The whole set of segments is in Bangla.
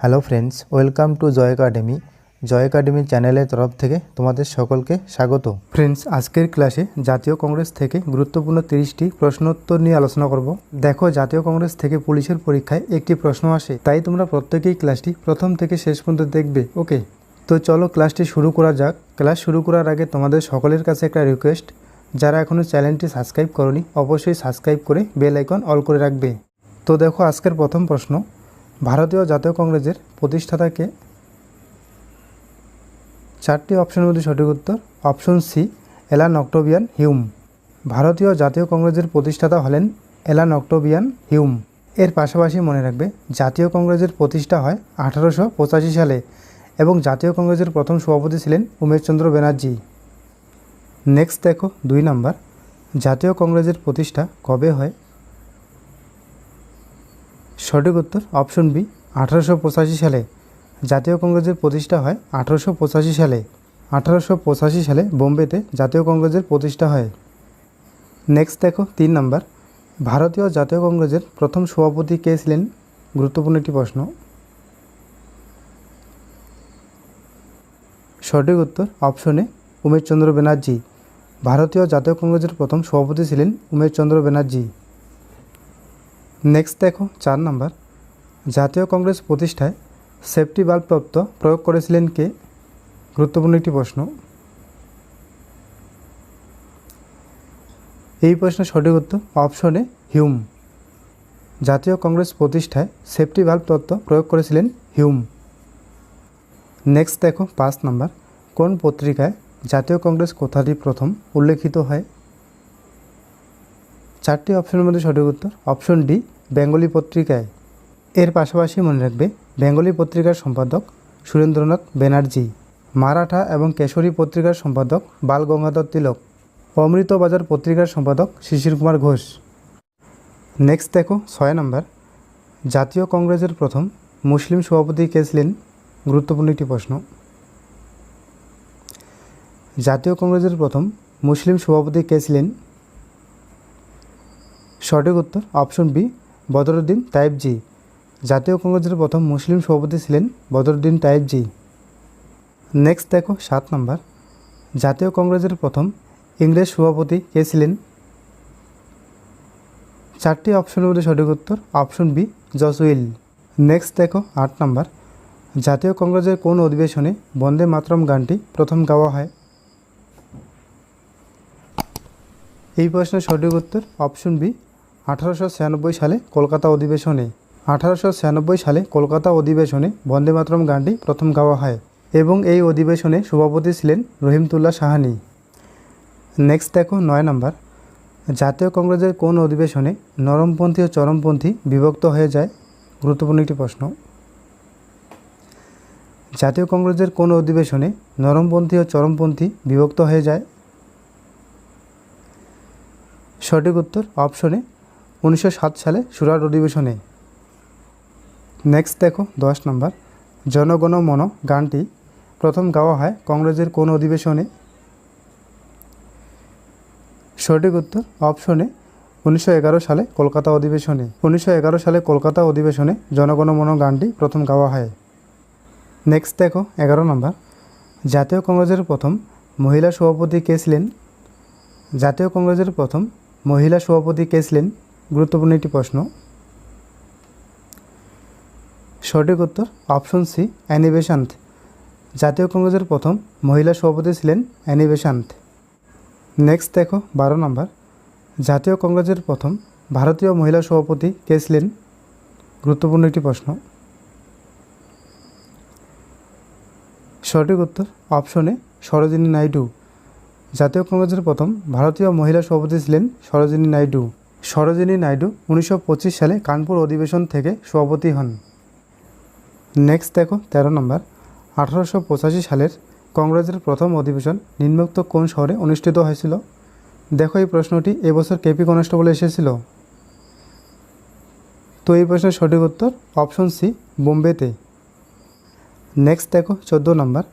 Hello friends, welcome to Joy academy. Joy academy চ্যানেলের তরফ থেকে তোমাদের সকলকে স্বাগত। ফ্রেন্ডস, আজকের ক্লাসে জাতীয় কংগ্রেস থেকে গুরুত্বপূর্ণ তিরিশটি প্রশ্নোত্তর নিয়ে আলোচনা করব। দেখো, জাতীয় কংগ্রেস থেকে পুলিশের পরীক্ষায় একটি প্রশ্ন আসে। তাই তোমরা প্রত্যেকেই ক্লাসটি প্রথম থেকে শেষ পর্যন্ত দেখবে, ওকে? তো চলো ক্লাসটি শুরু করা যাক। ক্লাস শুরু করার আগে তোমাদের সকলের কাছে একটা রিকোয়েস্ট যারা এখনও চ্যানেলটি সাবস্ক্রাইব করনি, অবশ্যই সাবস্ক্রাইব করে বেল আইকন অল করে রাখবে। তো দেখো, আজকের প্রথম প্রশ্ন। ভারতীয় জাতীয় কংগ্রেসের প্রতিষ্ঠাতাকে চারটি অপশনের মধ্যে সঠিক উত্তর, option C, Allan Octavian Hume. ভারতীয় জাতীয় কংগ্রেসের প্রতিষ্ঠাতা হলেন এলান অক্টোবিয়ান হিউম। এর পাশাপাশি মনে রাখবে, জাতীয় কংগ্রেসের প্রতিষ্ঠা হয় আঠারোশো পঁচাশি সালে এবং জাতীয় কংগ্রেসের প্রথম সভাপতি ছিলেন উমেশচন্দ্র ব্যানার্জি। নেক্সট দেখো, দুই নাম্বার। জাতীয় কংগ্রেসের প্রতিষ্ঠা কবে হয়? সঠিক উত্তর অপশন বি, আঠারোশো পঁচাশি সালে। জাতীয় কংগ্রেসের প্রতিষ্ঠা হয় আঠারোশো পঁচাশি সালে। আঠারোশো পঁচাশি সালে বোম্বেতে জাতীয় কংগ্রেসের প্রতিষ্ঠা হয়। নেক্সট দেখো, তিন নাম্বার। ভারতীয় জাতীয় কংগ্রেসের প্রথম সভাপতি কে ছিলেন? গুরুত্বপূর্ণ একটি প্রশ্ন। সঠিক উত্তর অপশনে উমেশচন্দ্র ব্যানার্জি ভারতীয় জাতীয় কংগ্রেসের প্রথম সভাপতি ছিলেন উমেশচন্দ্র ব্যানার্জি নেক্সট দেখো, চার নাম্বার। জাতীয় কংগ্রেস প্রতিষ্ঠায় সেফটি বাল্ব তত্ত্ব প্রয়োগ করেছিলেন কে? গুরুত্বপূর্ণ একটি প্রশ্ন। এই প্রশ্নের সঠিক উত্তর অপশনে হিউম জাতীয় কংগ্রেস প্রতিষ্ঠায় সেফটি বাল্ব তত্ত্ব প্রয়োগ করেছিলেন হিউম নেক্সট দেখো, পাঁচ নাম্বার। কোন পত্রিকায় জাতীয় কংগ্রেস কথাটি প্রথম উল্লেখিত হয়? চারটি অপশনের মধ্যে সঠিক উত্তর অপশন ডি বেঙ্গলি পত্রিকায়। এর পাশাপাশি মনে রাখবে, বেঙ্গলি পত্রিকার সম্পাদক সুরেন্দ্রনাথ ব্যানার্জি মারাঠা এবং কেশরী পত্রিকার সম্পাদক বাল গঙ্গাধর তিলক, অমৃতবাজার পত্রিকার সম্পাদক শিশির কুমার ঘোষ। নেক্সট দেখো, ছয় নম্বর জাতীয় কংগ্রেসের প্রথম মুসলিম সভাপতি কে ছিলেন? গুরুত্বপূর্ণ একটি প্রশ্ন। জাতীয় কংগ্রেসের প্রথম মুসলিম সভাপতি কে ছিলেন? সঠিক উত্তর অপশন বি, বদরুদ্দিন তাইবজি জাতীয় কংগ্রেসের প্রথম মুসলিম সভাপতি ছিলেন বদরুদ্দিন তাইবজি নেক্সট দেখো সাত নম্বর। জাতীয় কংগ্রেসের প্রথম ইংরেজ সভাপতি কে ছিলেন? চারটি অপশনের মধ্যে সঠিক উত্তর অপশন বি জসউইল নেক্সট দেখো আট নম্বর। জাতীয় কংগ্রেসের কোন অধিবেশনে বন্দে মাতরম গানটি প্রথম গাওয়া হয়? এই প্রশ্নের সঠিক উত্তর অপশন বি আঠারোশো ছিয়ানব্বই সালে কলকাতা অধিবেশনে, আঠারোশো ছিয়ানব্বই সালে কলকাতা অধিবেশনে বন্দে মাতরম গানটি প্রথম গাওয়া হয় এবং এই অধিবেশনে সভাপতি ছিলেন রহিমতুল্লাহ সাহানি। নেক্সট দেখো নয় নম্বর। জাতীয় কংগ্রেসের কোন অধিবেশনে নরমপন্থী ও চরমপন্থী বিভক্ত হয়ে যায়? গুরুত্বপূর্ণ একটি প্রশ্ন। জাতীয় কংগ্রেসের কোন অধিবেশনে নরমপন্থী ও চরমপন্থী বিভক্ত হয়ে যায়? সঠিক উত্তর অপশনে উনিশশো সাত সালে সুরাট অধিবেশনে। নেক্সট দেখো, দশ নম্বর। জনগণ মন গানটি প্রথম গাওয়া হয় কংগ্রেসের কোন অধিবেশনে? সঠিক উত্তর অপশনে উনিশশো এগারো সালে কলকাতা অধিবেশনে। উনিশশো এগারো সালে কলকাতা অধিবেশনে জনগণ মন গানটি প্রথম গাওয়া হয়। নেক্সট দেখো, এগারো নম্বর। জাতীয় কংগ্রেসের প্রথম মহিলা সভাপতি কে ছিলেন? জাতীয় কংগ্রেসের প্রথম মহিলা সভাপতি কে ছিলেন? গুরুত্বপূর্ণ একটি প্রশ্ন। সঠিক উত্তর অপশন সি, অ্যানি বেসান্ত জাতীয় কংগ্রেসের প্রথম মহিলা সভাপতি ছিলেন অ্যানি বেসান্ত নেক্সট দেখো, বারো নম্বর। জাতীয় কংগ্রেসের প্রথম ভারতীয় মহিলা সভাপতি কে ছিলেন? গুরুত্বপূর্ণ একটি প্রশ্ন। সঠিক উত্তর অপশনে সরোজিনী নাইডু। জাতীয় কংগ্রেসের প্রথম ভারতীয় মহিলা সভাপতি ছিলেন সরোজিনী নাইডু। সরোজিনী নাইডু উনিশশো পঁচিশ সালে কানপুর অধিবেশন থেকে সভাপতি হন। নেক্সট দেখো, তেরো নম্বর। আঠারোশো পঁচাশি সালের কংগ্রেসের প্রথম অধিবেশন নিম্নোক্ত কোন শহরে অনুষ্ঠিত হয়েছিল? দেখো এই প্রশ্নটি এবছর কেপি কনস্টেবল এসেছিল? তো এই প্রশ্নের সঠিক উত্তর অপশন সি, বোম্বেতে। নেক্সট দেখো, চোদ্দ নম্বর।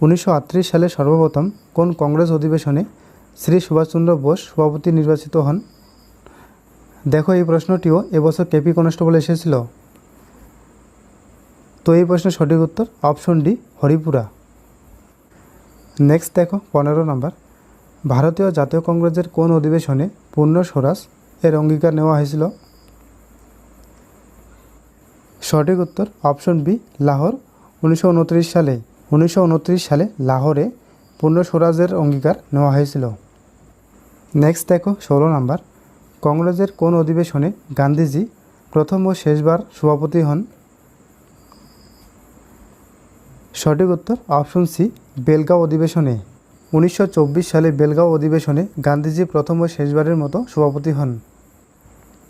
উনিশশো আটত্রিশ সালে সর্বপ্রথম কোন কংগ্রেস অধিবেশনে শ্রী সুভাষচন্দ্র বোস সভাপতি নির্বাচিত হন? দেখো এই প্রশ্নটিও এবছর কেপি কনস্টেবল এসেছিল। তো এই প্রশ্নের সঠিক উত্তর অপশন ডি, হরিপুরা। নেক্সট দেখো, পনেরো নম্বর। ভারতীয় জাতীয় কংগ্রেসের কোন অধিবেশনে পূর্ণ স্বরাজ এর অঙ্গীকার নেওয়া হয়েছিল? সঠিক উত্তর অপশন বি, লাহোর। উনিশশো উনত্রিশ সালে, উনিশশো উনত্রিশ সালে লাহোরে পূর্ণ স্বরাজের অঙ্গীকার নেওয়া হয়েছিল। নেক্সট দেখো, ষোলো নাম্বার। কংগ্রেসের কোন অধিবেশনে গান্ধীজি প্রথম ও শেষবার সভাপতি হন? সঠিক উত্তর অপশন সি, বেলগাঁও অধিবেশনে। উনিশশো চব্বিশ সালে বেলগাঁও অধিবেশনে গান্ধীজি প্রথম ও শেষবারের মতো সভাপতি হন।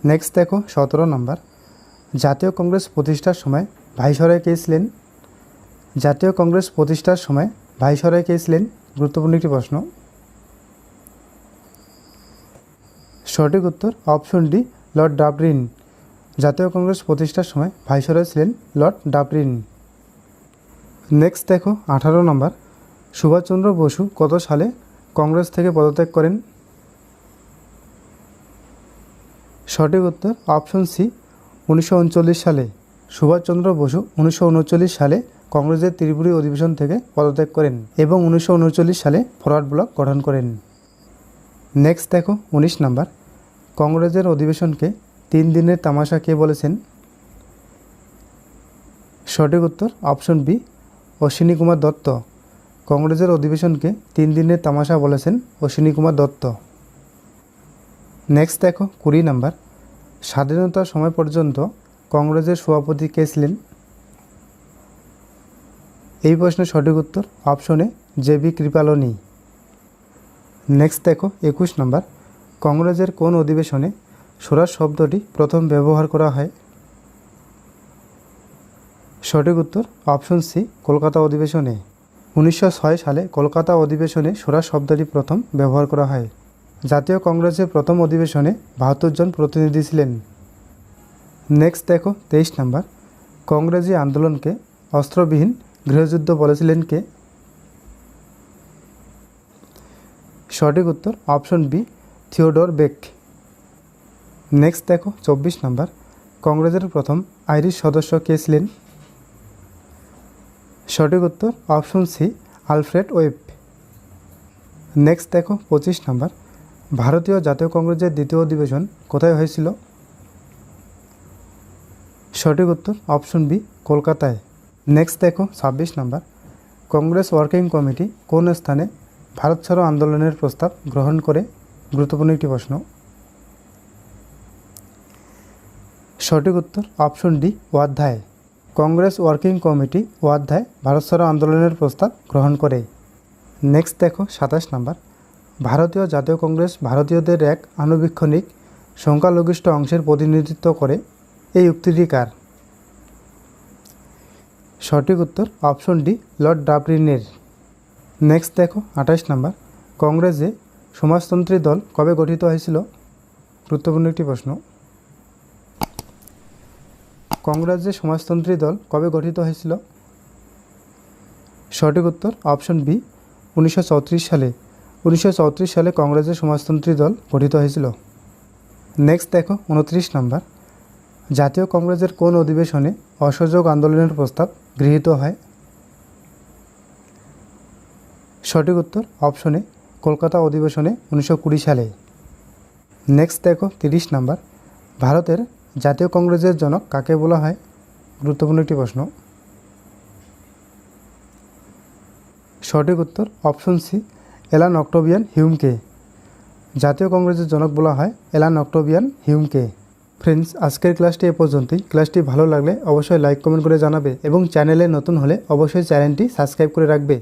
নেক্সট দেখো সতেরো নম্বর। জাতীয় কংগ্রেস প্রতিষ্ঠার সময় ভাইসরয় কে ছিলেন? জাতীয় কংগ্রেস প্রতিষ্ঠার সময় ভাইসরয় কে ছিলেন? গুরুত্বপূর্ণ একটি প্রশ্ন। সঠিক উত্তর অপশন ডি, লর্ড ডাবরিন। জাতীয় কংগ্রেস প্রতিষ্ঠার সময় ভাইসরয় ছিলেন লর্ড ডাবরিন। নেক্সট দেখো, আঠারো নম্বর। সুভাষচন্দ্র বসু কত সালে কংগ্রেস থেকে পদত্যাগ করেন? সঠিক উত্তর অপশন সি, উনিশশো উনচল্লিশ সালে। সুভাষচন্দ্র বসু উনিশশো উনচল্লিশ সালে কংগ্রেসের ত্রিপুরী অধিবেশন থেকে পদত্যাগ করেন এবং উনিশশো উনচল্লিশ সালে ফরওয়ার্ড ব্লক গঠন করেন। নেক্সট দেখো, উনিশ নাম্বার। কংগ্রেসের অধিবেশনকে তিন দিনের তামাশা কে বলেছেন? সঠিক উত্তর অপশন বি, অশ্বিনী কুমার দত্ত। কংগ্রেসের অধিবেশনকে তিন দিনের তামাশা বলেছেন অশ্বিনী কুমার দত্ত। নেক্সট দেখো কুড়ি নাম্বার। স্বাধীনতার সময় পর্যন্ত কংগ্রেসের সভাপতি কে ছিলেন? এই প্রশ্নের সঠিক উত্তর অপশনে জে বি কৃপালনী। নেক্সট দেখো একুশ নম্বর। কংগ্রেসের কোন অধিবেশনে স্বরাজ শব্দটি প্রথম ব্যবহার করা হয়? সঠিক উত্তর, অপশন সি, কলকাতা অধিবেশনে। উনিশশো ছয় সালে কলকাতা অধিবেশনে স্বরাজ শব্দটি প্রথম ব্যবহার করা হয়। জাতীয় কংগ্রেসের প্রথম অধিবেশনে বাহাত্তর জন প্রতিনিধি ছিলেন। নেক্সট দেখো, তেইশ নম্বর। কংগ্রেসী আন্দোলনকে অস্ত্রবিহীন গৃহযুদ্ধ বলেছিলেন কে? সঠিক উত্তর, option B Theodore Beck. Next দেখো, চব্বিশ নম্বর। কংগ্রেসের প্রথম আইরিশ সদস্য কে ছিলেন? সঠিক উত্তর option C, Alfred Webb. Next দেখো, পঁচিশ নম্বর। ভারতীয় জাতীয় কংগ্রেসের দ্বিতীয় অধিবেশন কোথায় হয়েছিল? সঠিক উত্তর অপশন বি, কলকাতায়। নেক্সট দেখো, ছাব্বিশ নম্বর। কংগ্রেস ওয়ার্কিং কমিটি কোন স্থানে ভারত ছাড়ো আন্দোলনের প্রস্তাব গ্রহণ করে? গুরুত্বপূর্ণ একটি প্রশ্ন। সঠিক উত্তর অপশন ডি ওয়াধ্যায় কংগ্রেস ওয়ার্কিং কমিটি ওয়াধ্যায় ভারত ছাড়ো আন্দোলনের প্রস্তাব গ্রহণ করে। নেক্সট দেখো, সাতাশ নাম্বার। ভারতীয় জাতীয় কংগ্রেস ভারতীয়দের এক আনুবীক্ষণিক সংখ্যালঘিষ্ঠ অংশের প্রতিনিধিত্ব করে। এই উক্তিটি কার? সঠিক উত্তর অপশন ডি, লর্ড ডাবরিনের। নেক্সট দেখো, আঠাশ নাম্বার। কংগ্রেসে সমাজতন্ত্রী দল কবে গঠিত হয়েছিল? গুরুত্বপূর্ণ একটি প্রশ্ন। কংগ্রেসে সমাজতন্ত্রী দল কবে গঠিত হয়েছিল? সঠিক উত্তর অপশন বি, উনিশশো চৌত্রিশ সালে। উনিশশো চৌত্রিশ সালে কংগ্রেসের সমাজতন্ত্রী দল গঠিত হয়েছিল। নেক্সট দেখো, উনত্রিশ নাম্বার। জাতীয় কংগ্রেসের কোন অধিবেশনে অসহযোগ আন্দোলনের প্রস্তাব গৃহীত হয়? সঠিক উত্তর অপশনে কলকাতা অধিবেশনে উনিশশো কুড়ি সালে। নেক্সট দেখো, তিরিশ নাম্বার। ভারতের জাতীয় কংগ্রেসের জনক কাকে বলা হয়? গুরুত্বপূর্ণ একটি প্রশ্ন। সঠিক উত্তর অপশন সি এলান অক্টোবিয়ান হিউমকে। জাতীয় কংগ্রেসের জনক বলা হয় এলান অক্টোবিয়ান হিউমকে। ফ্রেন্ডস আজকের ক্লাসটি এ পর্যন্তই। ক্লাসটি ভালো লাগলে অবশ্যই লাইক কমেন্ট করে জানাবে এবং চ্যানেলে নতুন হলে অবশ্যই চ্যানেলটি সাবস্ক্রাইব করে রাখবে।